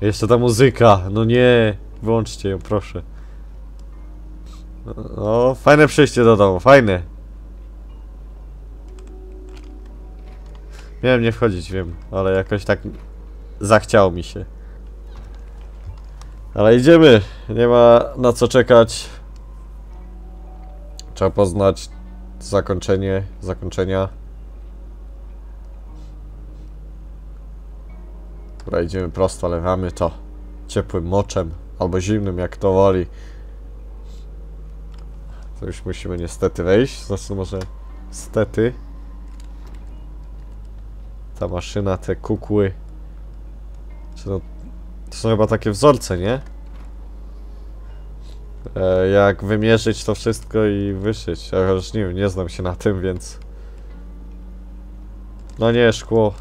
Jeszcze ta muzyka, no nie. Wyłączcie ją, proszę. No, fajne przejście do domu, fajne. Miałem nie wchodzić, wiem, ale jakoś tak zachciało mi się. Ale idziemy, nie ma na co czekać. Trzeba poznać zakończenie, zakończenia. Dobra, idziemy prosto, lewamy to ciepłym moczem, albo zimnym, jak to woli. To już musimy niestety wejść, znaczy może stety. Ta maszyna, te kukły. Czy to, to są chyba takie wzorce, nie? E, jak wymierzyć to wszystko i wyszyć. Ja już nie wiem, nie znam się na tym, więc... No nie, szkło.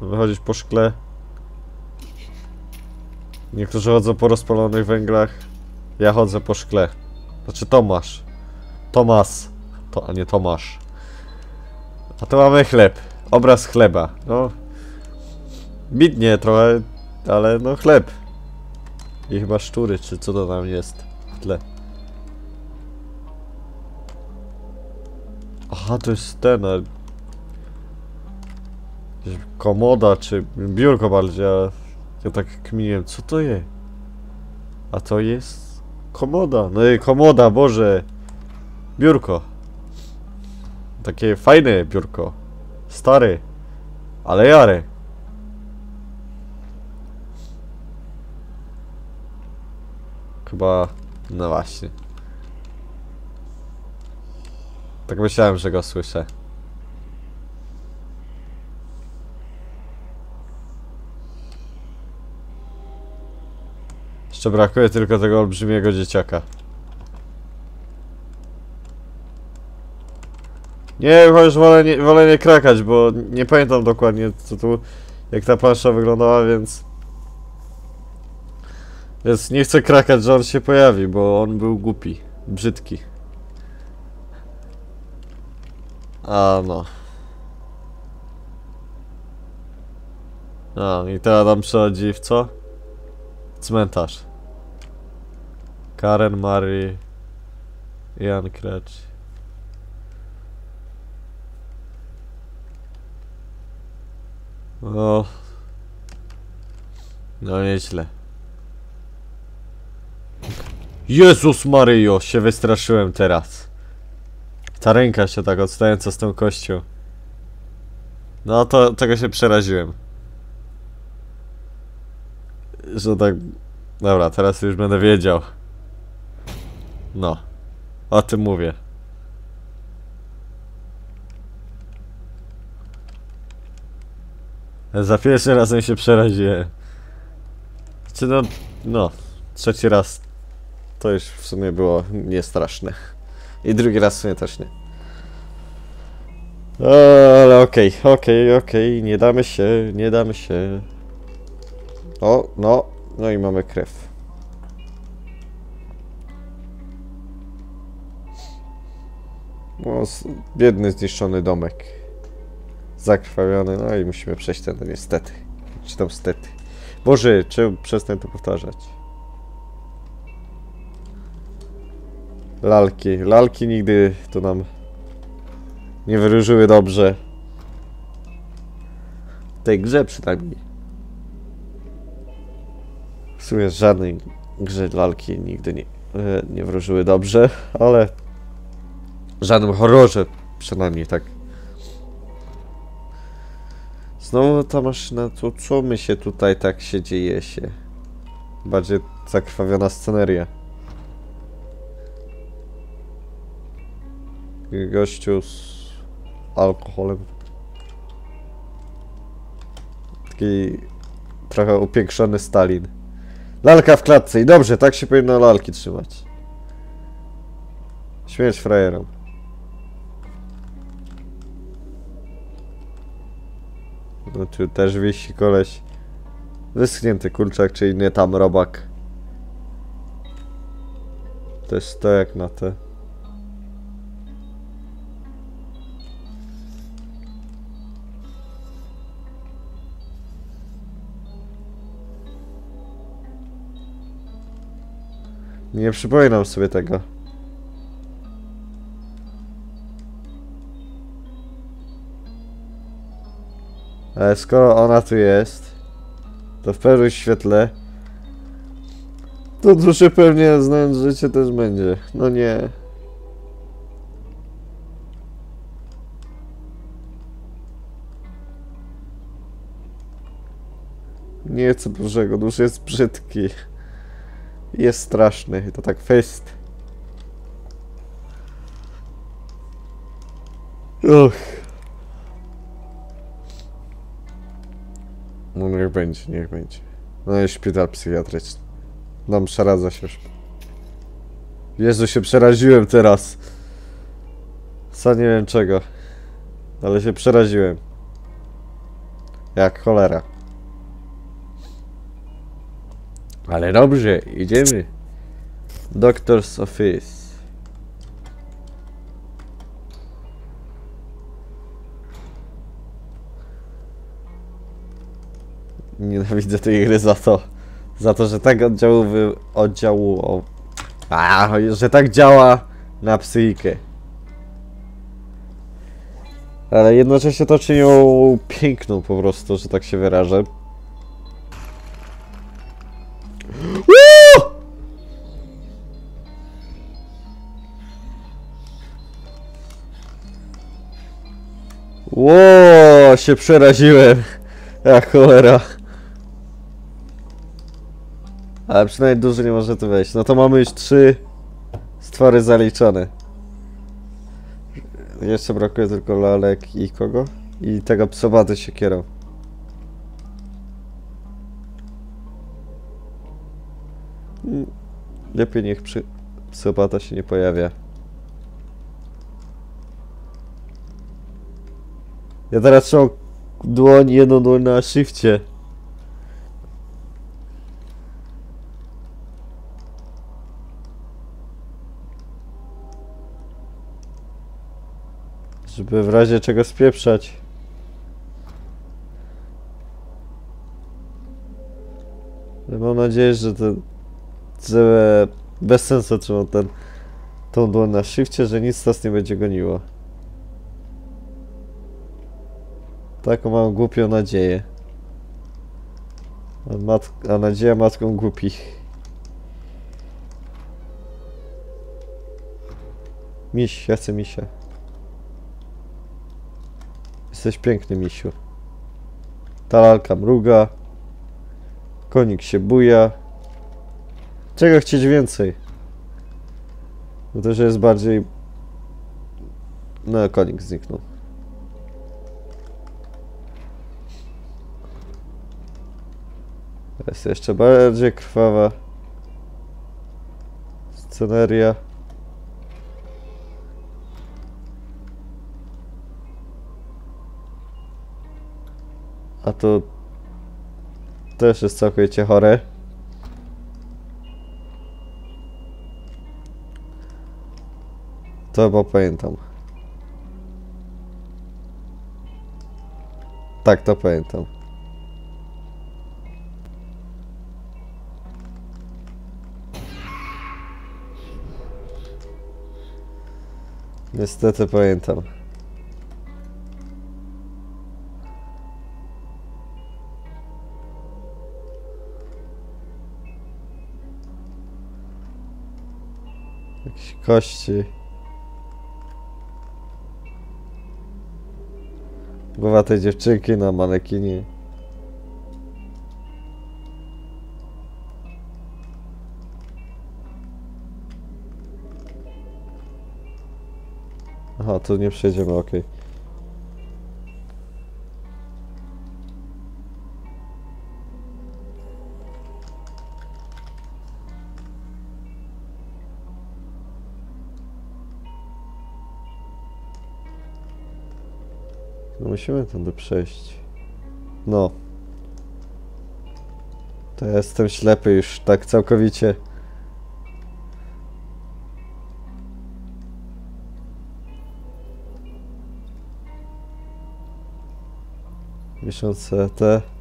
Wychodzić po szkle. Niektórzy chodzą po rozpalonych węglach. Ja chodzę po szkle. Znaczy Tomasz. Tomas. To, a nie Tomasz. A tu mamy chleb. Obraz chleba. No. Bidnie trochę, ale no chleb. I chyba szczury, czy co to tam jest w tle. Aha, to jest ten, Komoda, czy biurko bardziej, ale ja tak kminiłem, co to jest? A to jest komoda. No i komoda, Boże. Biurko. Takie fajne biurko. Stary. Ale jare. Chyba... No właśnie. Tak myślałem, że go słyszę. Jeszcze brakuje tylko tego olbrzymiego dzieciaka. Nie, chociaż wolę nie, wolę nie krakać, bo nie pamiętam dokładnie co tu, jak ta plansza wyglądała, więc... Więc nie chcę krakać, że on się pojawi, bo on był głupi, brzydki. A no. A, i teraz nam przechodzi w co? Cmentarz. Karen, Mary, Jan Krecz. O. No nieźle. Jezus Maryjo, się wystraszyłem teraz. Ta ręka się tak odstająca z tą kością. No to tego się przeraziłem. Że tak... Dobra, teraz już będę wiedział. No. O tym mówię. Za pierwszym razem się przeraziłem. Czy no... No. Trzeci raz to już w sumie było niestraszne. I drugi raz w sumie też nie. Ale okej, okay, okej, okay, okej, okay. nie damy się, nie damy się. O, no, no i mamy krew. No, biedny, zniszczony domek. Zakrwawiony, no i musimy przejść ten, niestety. Czy tam stety. Boże, czemu przestań to powtarzać? Lalki. Lalki nigdy to nam nie wyróżyły dobrze. W tej grze przynajmniej. W sumie żadnej grze lalki nigdy nie, e, nie wróżyły dobrze, ale żadnym horrorze przynajmniej tak. Znowu ta maszyna, to co my się tutaj tak się dzieje się? Bardziej zakrwawiona sceneria. Gościu z alkoholem. Taki trochę upiększony Stalin. Lalka w klatce i dobrze, tak się powinno lalki trzymać. Śmierć frajerom. Znaczy też wisi koleś. Wyschnięty kurczak, czy inny tam robak. To jest stojak na te. Nie przypominam sobie tego. Ale skoro ona tu jest, to w pewnym świetle, to duszy pewnie znając życie też będzie. No nie. Nie co Bożego, dusz jest brzydki. Jest straszny, to tak fest. Och. No niech będzie, niech będzie. No i szpital psychiatryczny. Nam przeradza się. Jezu, się przeraziłem teraz. Sam nie wiem czego. Ale się przeraziłem. Jak cholera. Ale dobrze, idziemy. Doctor's Office. Nienawidzę tej gry za to. Za to, że tak oddziału wy, oddziału o, a, że tak działa na psychikę. Ale jednocześnie to czyni ją piękną po prostu, że tak się wyrażę. Ło, się przeraziłem. Jak cholera. Ale przynajmniej duży nie może tu wejść. No to mamy już trzy stwory zaliczone. Jeszcze brakuje tylko lalek i kogo? I tego psowaty się kierą. Mm, Lepiej niech przy... psopata się nie pojawia. Ja teraz trzymam dłoń, jedną dłoń na shifcie. Żeby w razie czego spieprzać. Mam nadzieję, że to... Że bez sensu trzymam ten... Tą dłoń na shifcie, że nic nas nie będzie goniło. Taką mam głupią nadzieję. A, mat a nadzieja matką głupich. Miś, ja chcę misia. Jesteś piękny, misiu. Ta lalka mruga. Konik się buja. Czego chcieć więcej? No to, że jest bardziej... No, konik zniknął. Jest jeszcze bardziej krwawa sceneria. A to też jest całkowicie chore. To chyba pamiętam. Tak, to pamiętam. Niestety pamiętam. Kości. Głowa tej dziewczynki na manekinie. Aha, tu nie przejdziemy, okej. No musimy tędy przejść. No. To ja jestem ślepy już tak całkowicie. Miesiące te.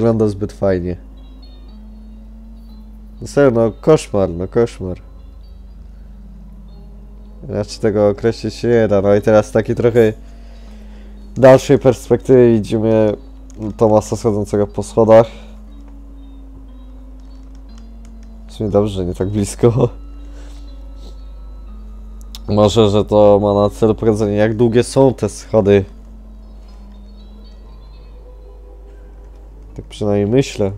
Wygląda zbyt fajnie. No serio, no koszmar, no koszmar. Raczej tego określić się nie da. No i teraz z takiej trochę dalszej perspektywy widzimy Tomasa schodzącego po schodach. W sumie dobrze, nie tak blisko. Może, że to ma na celu pokazanie jak długie są te schody. Tak przynajmniej myślę.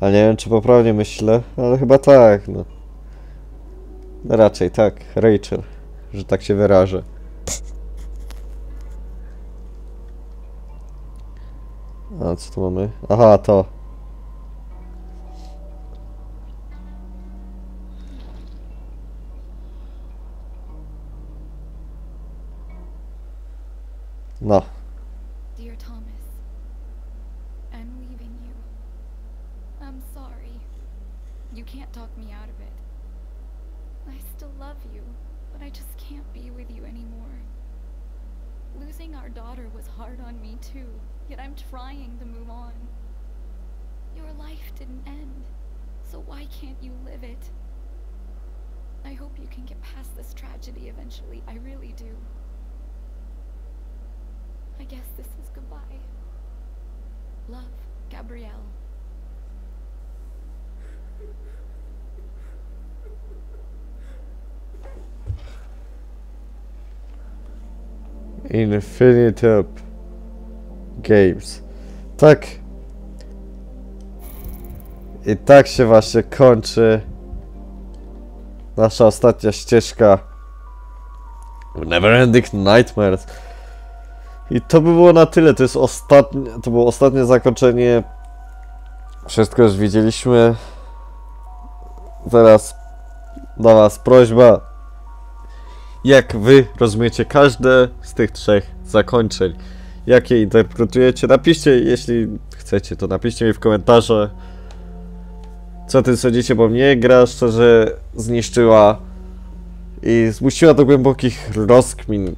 A nie wiem, czy poprawnie myślę, ale chyba tak, no. No raczej tak, Rachel, że tak się wyrażę. A co tu mamy? Aha, to. No. Dear Thomas, You can't talk me out of it. I still love you, but I just can't be with you anymore. Losing our daughter was hard on me too, yet I'm trying to move on. Your life didn't end, so why can't you live it? I hope you can get past this tragedy eventually, I really do. I guess this is goodbye. Love, Gabrielle. Infinite Games. Tak. I tak się właśnie kończy nasza ostatnia ścieżka w Neverending Nightmares. I to by było na tyle. To jest ostatnie, to było ostatnie zakończenie. Wszystko już widzieliśmy. Teraz do Was prośba. Jak Wy rozumiecie każde z tych trzech zakończeń? Jak je interpretujecie? Napiszcie, jeśli chcecie, to napiszcie mi w komentarzach. Co Ty sądzicie, bo mnie gra szczerze zniszczyła i zmusiła do głębokich rozkmin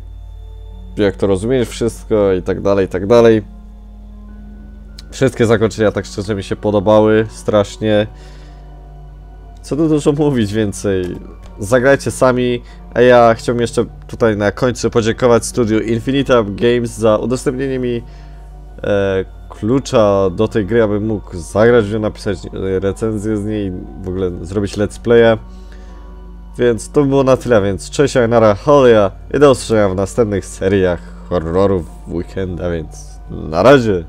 jak to rozumiesz wszystko i tak dalej, i tak dalej. Wszystkie zakończenia tak szczerze mi się podobały strasznie. Co tu dużo mówić więcej. Zagrajcie sami, a ja chciałbym jeszcze tutaj na końcu podziękować studiu Infinita Games za udostępnienie mi e, klucza do tej gry, abym mógł zagrać w nią, napisać e, recenzję z niej, w ogóle zrobić let's playa. Więc to by było na tyle, więc cześć, Nara Holia i do usłyszenia w następnych seriach horrorów weekenda, więc na razie.